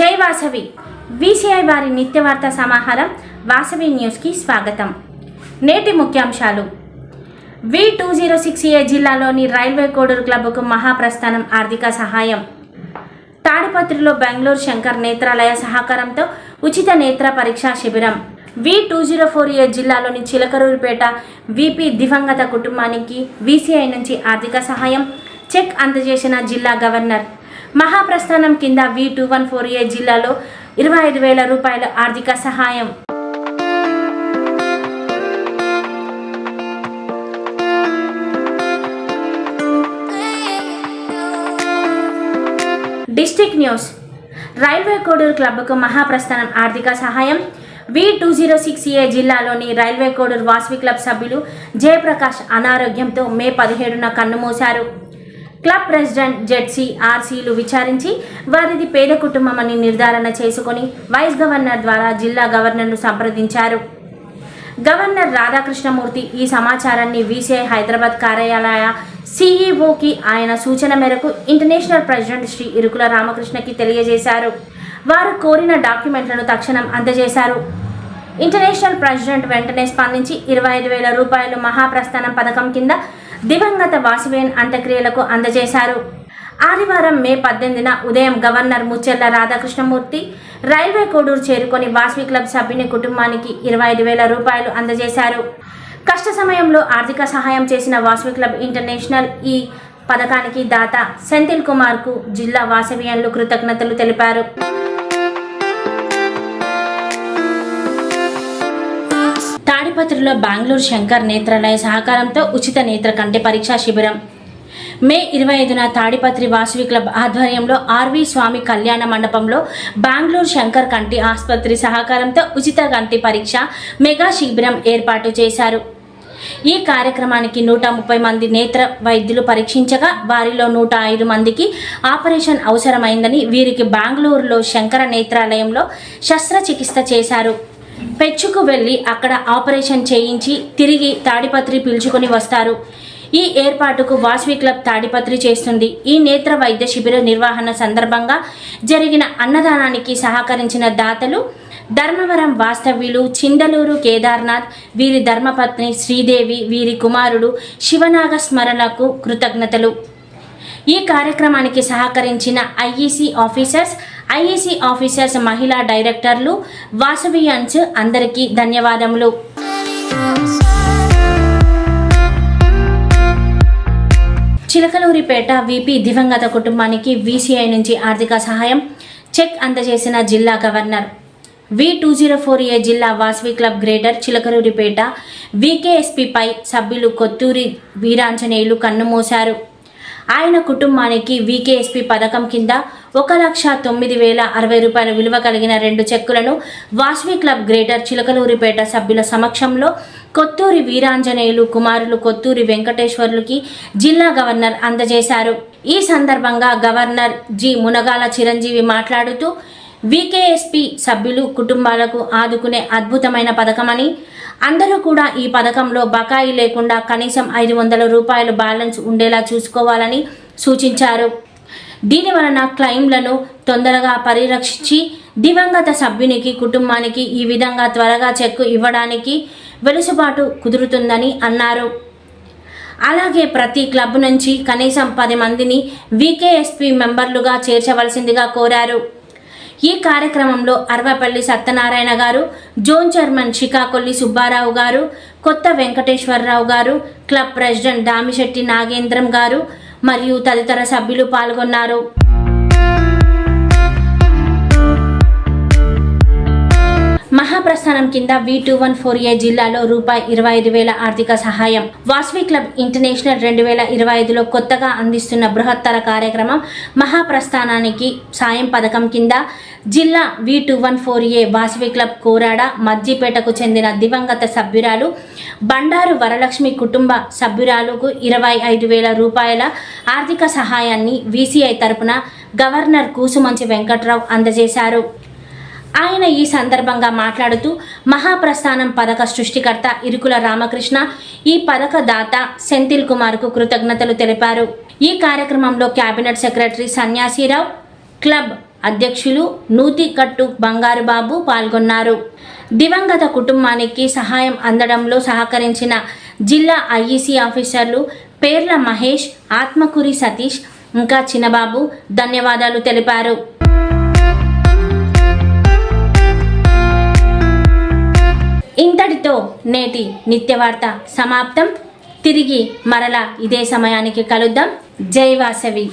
జై వాసవి. విసిఐ వారి నిత్యవార్త సమాహారం వాసవి న్యూస్కి స్వాగతం. నేటి ముఖ్యాంశాలు. V two zero six A జిల్లాలోని రైల్వే కోడూరు క్లబ్కు మహాప్రస్థానం ఆర్థిక సహాయం. తాడిపత్రిలో బెంగళూరు శంకర్ నేత్రాలయ సహకారంతో ఉచిత నేత్ర పరీక్షా శిబిరం. V two zero four A జిల్లాలోని చిలకరూరుపేట విపి దివంగత కుటుంబానికి విసిఐ నుంచి ఆర్థిక సహాయం చెక్ అందజేసిన జిల్లా గవర్నర్ మహాప్రస్థానం కింద V two one four A జిల్లాలో ఇరవై ఐదు వేల రూపాయల ఆర్థిక సహాయం. District news. రైల్వే కోడూరు క్లబ్కు మహాప్రస్థానం ఆర్థిక సహాయం. V two zero six A జిల్లాలోని రైల్వే కోడూరు వాసవి క్లబ్ సభ్యులు జయప్రకాష్ అనారోగ్యంతో మే పదిహేడున కన్నుమూశారు క్లబ్ ప్రెసిడెంట్ జెడ్సీ ఆర్సీలు విచారించి వారిది పేద కుటుంబమని నిర్ధారణ చేసుకొని వైస్ గవర్నర్ ద్వారా జిల్లా గవర్నర్ను సంప్రదించారు. గవర్నర్ రాధాకృష్ణమూర్తి ఈ సమాచారాన్ని వీసీఐ హైదరాబాద్ కార్యాలయ సీఈఓకి ఆయన సూచన మేరకు ఇంటర్నేషనల్ ప్రెసిడెంట్ శ్రీ ఇరుకుల రామకృష్ణకి తెలియజేశారు. వారు కోరిన డాక్యుమెంట్లను తక్షణం అందజేశారు. ఇంటర్నేషనల్ ప్రెసిడెంట్ వెంటనే స్పందించి ఇరవై ఐదు వేల రూపాయలు మహాప్రస్థానం పథకం కింద దివంగత వాసువేన్ అంత్యక్రియలకు అందజేశారు. ఆదివారం మే పద్దెనిమిదిన ఉదయం గవర్నర్ ముచ్చెల్ల రాధాకృష్ణమూర్తి రైల్వే కోడూరు చేరుకొని వాసవి క్లబ్ సభ్యుని కుటుంబానికి ఇరవై ఐదు వేల రూపాయలు అందజేశారు. కష్ట సమయంలో ఆర్థిక సహాయం చేసిన వాసవి క్లబ్ ఇంటర్నేషనల్ ఈ పథకానికి దాత సెంథిల్ కుమార్కు జిల్లా వాసవియన్లు కృతజ్ఞతలు తెలిపారు. తాడిపత్రిలో బెంగళూరు శంకర్ నేత్రాలయ సహకారంతో ఉచిత నేత్ర కంటి పరీక్షా శిబిరం. మే ఇరవై ఐదున తాడిపత్రి వాసవి క్లబ్ ఆధ్వర్యంలో ఆర్వి స్వామి కళ్యాణ మండపంలో బెంగళూరు శంకర్ కంటి ఆసుపత్రి సహకారంతో ఉచిత కంటి పరీక్ష మెగా శిబిరం ఏర్పాటు చేశారు. ఈ కార్యక్రమానికి నూట ముప్పై మంది నేత్ర వైద్యులు పరీక్షించగా వారిలో నూట ఐదు మందికి ఆపరేషన్ అవసరమైందని వీరికి బెంగళూరులో శంకర నేత్రాలయంలో శస్త్రచికిత్స చేశారు. పెచ్చుకు వెళ్ళి అక్కడ ఆపరేషన్ చేయించి తిరిగి తాడిపత్రి పిలుచుకొని వస్తారు. ఈ ఏర్పాటుకు వాస్వి క్లబ్ తాడిపత్రి చేస్తుంది. ఈ నేత్ర వైద్య శిబిర నిర్వహణ సందర్భంగా జరిగిన అన్నదానానికి సహకరించిన దాతలు ధర్మవరం వాస్తవ్యులు చిందలూరు కేదార్నాథ్ వీరి ధర్మపత్ని శ్రీదేవి వీరి కుమారుడు శివనాగ స్మరణకు కృతజ్ఞతలు. ఈ కార్యక్రమానికి సహకరించిన ఐఈసీ ఆఫీసర్స్ ఐఈసీ ఆఫీసర్స్ మహిళా డైరెక్టర్లు వాసవియన్స్ అందరికీ ధన్యవాదములు. చిలకలూరిపేట విపి దివంగత కుటుంబానికి వీసీఐ నుంచి ఆర్థిక సహాయం. చెక్ అందజేసిన జిల్లా governor. V two zero four A జిల్లా వాసవి క్లబ్ గ్రేటర్ చిలకలూరిపేట వికేఎస్పిపై సభ్యులు కొత్తూరి వీరాంజనేయులు కన్నుమూశారు ఆయన కుటుంబానికి వికేఎస్పి పథకం కింద ఒక లక్ష తొమ్మిది వేల అరవై రూపాయల విలువ కలిగిన రెండు చెక్కులను వాస్వి క్లబ్ గ్రేటర్ చిలకలూరిపేట సభ్యుల సమక్షంలో కొత్తూరి వీరాంజనేయులు కుమారులు కొత్తూరి వెంకటేశ్వర్లుకి జిల్లా గవర్నర్ అందజేశారు. ఈ సందర్భంగా గవర్నర్ జి మునగాల చిరంజీవి మాట్లాడుతూ వికేఎస్పి సభ్యులు కుటుంబాలకు ఆదుకునే అద్భుతమైన పథకమని అందరూ కూడా ఈ పథకంలో బకాయి లేకుండా కనీసం ఐదు వందల రూపాయలు బ్యాలెన్స్ ఉండేలా చూసుకోవాలని సూచించారు. దీని వలన క్లైమ్లను తొందరగా పరిరక్షించి దివంగత సభ్యునికి కుటుంబానికి ఈ విధంగా త్వరగా చెక్కు ఇవ్వడానికి వెలుసుబాటు కుదురుతుందని అన్నారు. అలాగే ప్రతి క్లబ్ నుంచి కనీసం పది మందిని వికేఎస్పి మెంబర్లుగా చేర్చవలసిందిగా కోరారు. ఈ కార్యక్రమంలో అరవపల్లి సత్యనారాయణ గారు జోన్ చైర్మన్ షికాకొల్లి సుబ్బారావు గారు కొత్త వెంకటేశ్వరరావు గారు క్లబ్ ప్రెసిడెంట్ దామిశెట్టి నాగేంద్రం గారు మరియు తదితర సభ్యులు పాల్గొన్నారు. మహాప్రస్థానం కింద V two one four A జిల్లాలో రూపాయి ఇరవై ఐదు వేల ఆర్థిక సహాయం. వాస్వి క్లబ్ ఇంటర్నేషనల్ రెండు వేల ఇరవై ఐదులో కొత్తగా అందిస్తున్న బృహత్తర కార్యక్రమం మహాప్రస్థానానికి సాయం పథకం కింద జిల్లా V two one four A Vasavi club Korada మజ్జిపేటకు చెందిన దివంగత సభ్యురాలు బండారు వరలక్ష్మి కుటుంబ సభ్యురాలకు ఇరవై ఐదు వేల రూపాయల ఆర్థిక సహాయాన్ని వీసీఐ తరపున గవర్నర్ కూసుమంచి వెంకట్రావు అందజేశారు. ఆయన ఈ సందర్భంగా మాట్లాడుతూ మహాప్రస్థానం పథక సృష్టికర్త ఇరుకుల రామకృష్ణ ఈ పథక దాత సెంథిల్ కుమార్కు కృతజ్ఞతలు తెలిపారు. ఈ కార్యక్రమంలో కేబినెట్ సెక్రటరీ సన్యాసిరావు క్లబ్ అధ్యక్షులు నూతికట్టు బంగారుబాబు బంగారు బాబు పాల్గొన్నారు. దివంగత కుటుంబానికి సహాయం అందడంలో సహకరించిన జిల్లా ఐఈసీ ఆఫీసర్లు పేర్ల మహేష్ ఆత్మకూరి సతీష్ ఇంకా చిన్నబాబు ధన్యవాదాలు తెలిపారు. నేటి నిత్యవార్త సమాప్తం. తిరిగి మరలా ఇదే సమయానికి కలుద్దాం. జై వాసవి.